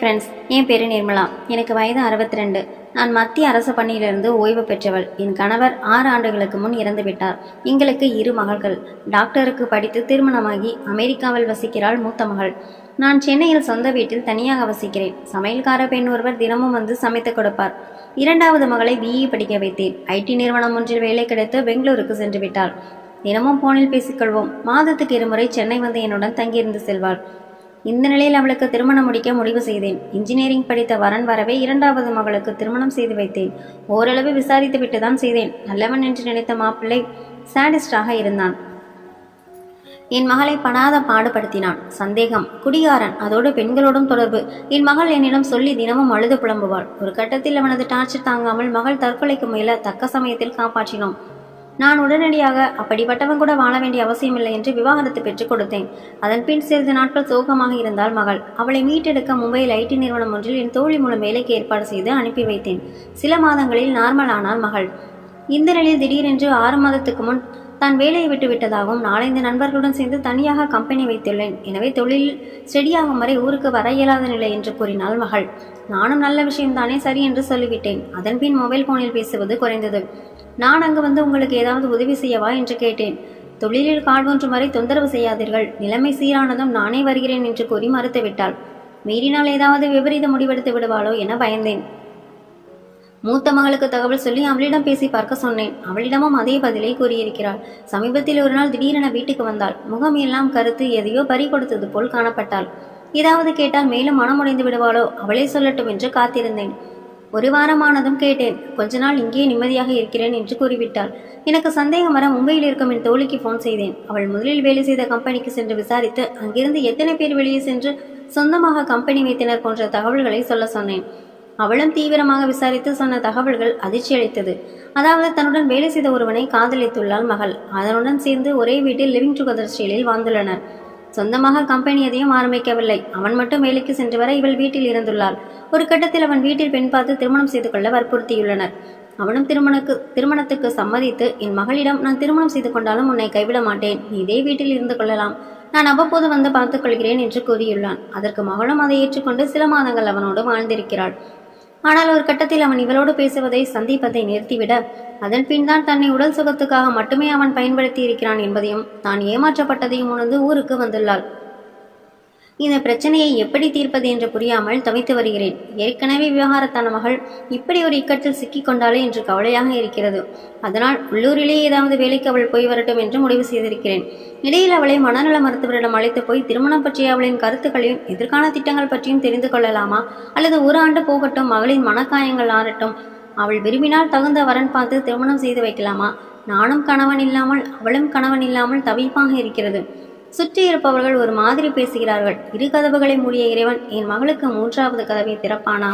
Friends என் பேர் நிர்மலா. எனக்கு வயது அறுபத்தி ரெண்டு நான் மத்திய அரசு பணியிலிருந்து ஓய்வு பெற்றவள். என் கணவர் ஆறு ஆண்டுகளுக்கு முன் இறந்து விட்டார். எங்களுக்கு இரு மகள்கள். டாக்டருக்கு படித்து திருமணமாகி அமெரிக்காவில் வசிக்கிறாள் மூத்த மகள். நான் சென்னையில் சொந்த வீட்டில் தனியாக வசிக்கிறேன். சமையல்கார பெண் ஒருவர் தினமும் வந்து சமைத்து கொடுப்பார். இரண்டாவது மகளை பிஇ படிக்க வைத்தேன். ஐடி நிறுவனம் ஒன்றில் வேலை கிடைத்து பெங்களூருக்கு சென்று விட்டாள். தினமும் போனில் பேசிக்கொள்வோம் மாதத்துக்கு இருமுறை சென்னை வந்து என்னுடன் தங்கியிருந்து செல்வாள். இந்த நிலையில் அவளுக்கு திருமணம் முடிக்க முடிவு செய்தேன். இன்ஜினியரிங் படித்த வரன் வரவே இரண்டாவது மகளுக்கு திருமணம் செய்து வைத்தேன். ஓரளவு விசாரித்து விட்டு தான் செய்தேன். நல்லவன் என்று நினைத்த மாப்பிள்ளை சாடிஸ்டாக இருந்தான். என் மகளை படாத பாடுபடுத்தினான். சந்தேகம். குடிகாரன். அதோடு பெண்களோடும் தொடர்பு. என் மகள் என்னிடம் சொல்லி தினமும் அழுது புலம்புவாள். ஒரு கட்டத்தில் அவனது டார்ச்சர் தாங்காமல் மகள் தற்கொலைக்கு முயல தக்க சமயத்தில் காப்பாற்றினோம். நான் உடனடியாக அப்படிப்பட்டவன் கூட வாழ வேண்டிய அவசியமில்லை என்று விவாகரத்து பெற்றுக் கொடுத்தேன். அதன் பின் சிறிது நாட்கள் சோகமாக இருந்தால் மகள். அவளை மீட்டெடுக்க மும்பையில் ஐடி நிறுவனம் ஒன்றில் என் தோழி மூலம் வேலைக்கு ஏற்பாடு செய்து அனுப்பி வைத்தேன். சில மாதங்களில் நார்மல் ஆனால் மகள். இந்த நிலையில் திடீரென்று ஆறு மாதத்துக்கு முன் தான் வேலையை விட்டு விட்டதாகவும் நாலந்து நண்பர்களுடன் சேர்ந்து தனியாக கம்பெனி வைத்துள்ளேன். எனவே தொழில் ஸ்டெடியாகும் வரை ஊருக்கு வர இயலாத நிலை என்று கூறினாள் மகள். நானும் நல்ல விஷயம்தானே சரி என்று சொல்லிவிட்டேன். அதன்பின் மொபைல் போனில் பேசுவது குறைந்தது. நான் அங்கு வந்து உங்களுக்கு ஏதாவது உதவி செய்யவா என்று கேட்டேன். தொழிலில் கால் வரை தொந்தரவு செய்யாதீர்கள். நிலைமை சீரானதும் நானே வருகிறேன் என்று கூறி மறுத்துவிட்டாள். மீறினால் ஏதாவது விபரீத முடிவெடுத்து விடுவாளோ என பயந்தேன். மூத்த மகளுக்கு தகவல் சொல்லி அவளிடம் பேசி பார்க்க சொன்னேன். அவளிடமும் அதே பதிலை கூறியிருக்கிறாள். சமீபத்தில் ஒரு நாள் திடீரென வீட்டுக்கு வந்தாள். முகம் எல்லாம் கருத்து எதையோ பறி கொடுத்தது போல் காணப்பட்டாள். ஏதாவது கேட்டால் மேலும் மனமுடைந்து விடுவாளோ? அவளே சொல்லட்டும் என்று காத்திருந்தேன். ஒரு வாரமானதும் கேட்டேன். கொஞ்ச நாள் இங்கே நிம்மதியாக இருக்கிறேன் என்று கூறிவிட்டாள். எனக்கு சந்தேகம் வர மும்பையில் இருக்கும் என் தோழிக்கு ஃபோன் செய்தேன். அவள் முதலில் வேலை செய்த கம்பெனிக்கு சென்று விசாரித்து அங்கிருந்து எத்தனை பேர் வெளியே சென்று சொந்தமாக கம்பெனி வைத்தனர் போன்ற தகவல்களை சொல்ல சொன்னேன். அவளும் தீவிரமாக விசாரித்து சொன்ன தகவல்கள் அதிர்ச்சி அளித்தது. அதாவது தன்னுடன் வேலை செய்த ஒருவனை காதலித்துள்ளாள் மகள். அதனுடன் சேர்ந்து ஒரே வீட்டில் லிவிங் டுகெதர் ஸ்டைலில் வாழ்ந்துள்ளனர். சொந்தமாக கம்பெனி எதையும் ஆரம்பிக்கவில்லை. அவன் மட்டும் வேலைக்கு சென்று வர இவள் வீட்டில் இருந்துள்ளாள். ஒரு கட்டத்தில் அவன் வீட்டில் பெண் பார்த்து திருமணம் செய்து கொள்ள வற்புறுத்தியுள்ளனர். அவனும் திருமணக்கு திருமணத்துக்கு சம்மதித்து என் மகளிடம் நான் திருமணம் செய்து கொண்டாலும் உன்னை கைவிட மாட்டேன். நீ இதே வீட்டில் இருந்து கொள்ளலாம். நான் அவ்வப்போது வந்து பார்த்துக் கொள்கிறேன் என்று கூறியுள்ளான். அதற்கு மகளும் அதை ஏற்றுக்கொண்டு சில மாதங்கள் அவனோடு வாழ்ந்திருக்கிறாள். ஆனால் ஒரு கட்டத்தில் அவன் இவளோடு பேசுவதை சந்திப்பதை நிறுத்திவிட அதன் பின் தான் தன்னை உடல் சுகத்துக்காக மட்டுமே அவன் பயன்படுத்தி இருக்கிறான் என்பதையும் தான் ஏமாற்றப்பட்டதையும் உணர்ந்து ஊருக்கு வந்துள்ளாள். இந்த பிரச்சனையை எப்படி தீர்ப்பது என்று புரியாமல் தவித்து வருகிறேன். ஏற்கனவே விவகாரத்தான மகள் இப்படி ஒரு இக்கட்டில் சிக்கிக் கொண்டாளே என்று கவலையாக இருக்கிறது. அதனால் உள்ளூரிலே ஏதாவது வேலைக்கு அவள் போய் வரட்டும் என்று முடிவு செய்திருக்கிறேன். இடையில் அவளை மனநல மருத்துவரிடம் அழைத்து போய் திருமணம் பற்றிய அவளின் கருத்துக்களையும் எதிர்கால திட்டங்கள் பற்றியும் தெரிந்து கொள்ளலாமா? அல்லது ஒரு ஆண்டு போகட்டும் மகளின் மனக்காயங்கள் ஆறட்டும் அவள் விரும்பினால் தகுந்த வரன் பார்த்து திருமணம் செய்து வைக்கலாமா? நானும் கணவன் இல்லாமல் அவளும் கணவன் இல்லாமல் தவிப்பாக இருக்கிறது. சுற்றி இருப்பவர்கள் ஒரு மாதிரி பேசுகிறார்கள். இரு கதவுகளை மூடிய இறைவன் என் மகளுக்கு மூன்றாவது கதவை திறப்பானா?